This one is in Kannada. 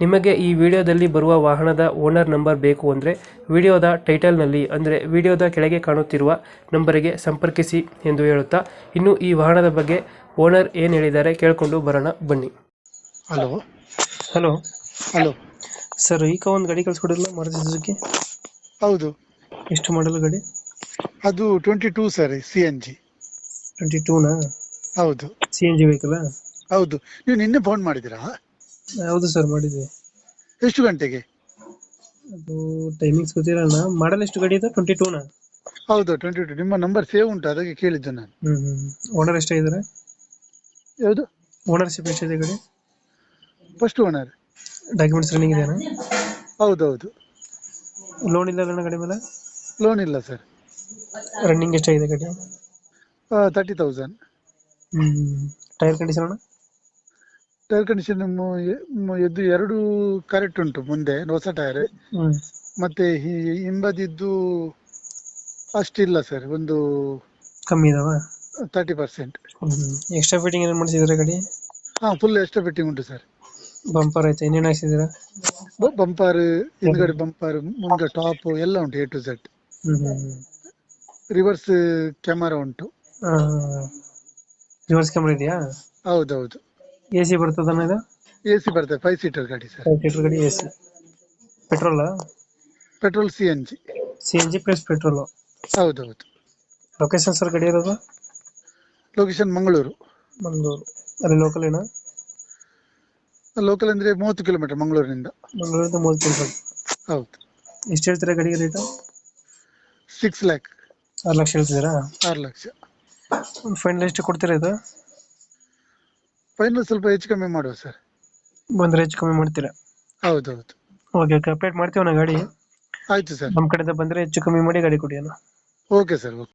ನಿಮಗೆ ಈ ವಿಡಿಯೋದಲ್ಲಿ ಬರುವ ವಾಹನದ ಓನರ್ ನಂಬರ್ ಬೇಕು ಅಂದರೆ ವಿಡಿಯೋದ ಟೈಟಲ್ನಲ್ಲಿ ಅಂದರೆ ವಿಡಿಯೋದ ಕೆಳಗೆ ಕಾಣುತ್ತಿರುವ ನಂಬರಿಗೆ ಸಂಪರ್ಕಿಸಿ ಎಂದು ಹೇಳುತ್ತಾ ಇನ್ನು ಈ ವಾಹನದ ಬಗ್ಗೆ ಓನರ್ ಏನು ಹೇಳಿದ್ದಾರೆ ಕೇಳಿಕೊಂಡು ಬರೋಣ ಬನ್ನಿ. ಹಲೋ. ಹಲೋ. ಹಲೋ. ಸರ್ ಈಗ ಒಂದು ಗಾಡಿ ಕಳಿಸ್ಕೊಡಿಲ್ಲ ಮಾರುತಿ ಸುಜುಕಿ ಹೌದು. ಎಷ್ಟು ಮಾಡಲು ಗಾಡಿ? ಅದು twenty two sir C N G twenty ಟೂನಾ ಹೌದು. ಸಿ ಎನ್ ಜಿ ಬೇಕಲ್ಲ ಹೌದು. ನೀವು ನಿನ್ನೆ ಫೋನ್ ಮಾಡಿದಿರಾ ಹೌದು ಸರ್ ಮಾಡಿದ್ವಿ. ಎಷ್ಟು ಗಂಟೆಗೆ? ಅದು ಟೈಮಿಂಗ್ಸ್ ಗೊತ್ತಿರಲ್ಲ ಮಾಡಲ್ ಎಷ್ಟು ಗಾಡಿ ಇದೆ? ಟ್ವೆಂಟಿ ಟೂನಾ ಹೌದು ಟ್ವೆಂಟಿ ಟೂ ನಿಮ್ಮ ನಂಬರ್ ಸೇವ್ ಉಂಟು ಅದಕ್ಕೆ ಕೇಳಿದ್ದು ನಾನು. ಹ್ಞೂ ಹ್ಞೂ ಓನರ್ ಎಷ್ಟಾಗಿದ್ದಾರೆ? ಯಾವುದು? ಓನರ್ಶಿಪ್ ಎಷ್ಟಿದೆ ಗಡಿ? ಫಸ್ಟ್ ಓನರ್ ಡಾಕ್ಯುಮೆಂಟ್ಸ್ ರನ್ನಿಂಗ್ ಇದೆಯಾ? ಹೌದು ಹೌದು ಲೋನ್ ಇಲ್ಲ ಅಲ್ಲ ಗಾಡಿ ಮೇಲೆ? ಲೋನ್ ಇಲ್ಲ ಸರ್ ರನ್ನಿಂಗ್ ಎಷ್ಟಾಗಿದೆ ಗಾಡಿ? Thirty thousand hmm tyre condition ಅಣ್ಣ? ಟೈರ್ ಕಂಡೀಷನ್ ಇದು ಎರಡು ಕರೆಕ್ಟ್ ಉಂಟು ಮುಂದೆ ಹೊಸ ಟೈರ್ ಮತ್ತೆ ಹಿ- ಹಿಂಬದಿದ್ದು ಅಷ್ಟಿಲ್ಲ ಸರ್ ಒಂದು ಕಮ್ಮಿ ಇದಾವ? ತರ್ಟಿ ಪರ್ಸೆಂಟ್ ಎಕ್ಸ್ಟ್ರಾ ಫಿಟ್ಟಿಂಗ್ ಏನೇನು ಮಾಡಿಸಿದ್ರೆ ಗಾಡಿ? ಹಾ ಫುಲ್ ಎಕ್ಸ್ಟ್ರಾ ಫಿಟ್ಟಿಂಗ್ ಉಂಟು ಸರ್ ಬಂಪರ್ ಐತೆ ಇನ್ನೇನು ಹಾಕ್ಸಿದ್ದೀರಾ? ಬಂಪರ್ ಹಿಂದ್ಗಡೆ ಬಂಪರ್ ಮುಂದೆ ಟಾಪ್ ಎಲ್ಲ ಉಂಟು A to Z hmm hmm reverse camera ಉಂಟು. ರಿವರ್ಸ್ ಕ್ಯಾಮ್ರಾ ಇದೆಯಾ? ಹೌದೌದು. ಎ ಸಿ ಬರ್ತದಣ್ಣ ಇದು ಎ ಸಿ ಬರ್ತದೆ ಫೈವ್ ಸೀಟರ್ ಗಾಡಿ ಸರ್. ಫೈವ್ ಸೀಟರ್ ಗಾಡಿ A C. Petrol? Petrol C N G C N G plus petrol ಹೌದೌದು. ಲೊಕೇಶನ್ ಸರ್ ಗಾಡಿ ಇರೋದು? ಲೊಕೇಶನ್ ಮಂಗಳೂರು. ಮಂಗಳೂರು. ಅಲ್ಲಿ ಲೋಕಲ್ ಏನಾ? ಲೋಕಲ್ ಅಂದ್ರೆ ಮೂವತ್ತು ಕಿಲೋಮೀಟರ್ ಮಂಗಳೂರಿನಿಂದ. ಮಂಗಳೂರಿಂದ ಮೂವತ್ತು ಕಿಲೋಮೀಟರ್ ಹೌದು. ಎಷ್ಟು ಹೇಳ್ತೀರಾ ಗಾಡಿಗೆ ರೇಟು ಸಿಕ್ಸ್ ಲ್ಯಾಕ್ ಆರು ಲಕ್ಷ ಹೇಳ್ತಿದ್ದೀರಾ? ಆರು ಲಕ್ಷ. ಒಂದು ಫೈನಲ್ ಎಷ್ಟು ಕೊಡ್ತೀರಾ ಇದು? ಫೈನಲ್ ಸ್ವಲ್ಪ ಹೆಚ್ಚು ಕಮ್ಮಿ ಮಾಡುವ ಸರ್ ಬಂದ್ರೆ ಹೆಚ್ಚು ಕಮ್ಮಿ ಮಾಡ್ತೀರಾ? ಹೌದೌದು. ಓಕೆ ಓಕೆ ಅಪ್ಡೇಟ್ ಮಾಡ್ತೀವಿ ಅಣ್ಣ ಗಾಡಿ. ಆಯ್ತು ಸರ್ ನಮ್ಮ ಕಡೆಯಿಂದ ಬಂದ್ರೆ ಹೆಚ್ಚು ಕಮ್ಮಿ ಮಾಡಿ ಗಾಡಿ ಕೊಡಿ ಅಣ್ಣ. Okay sir okay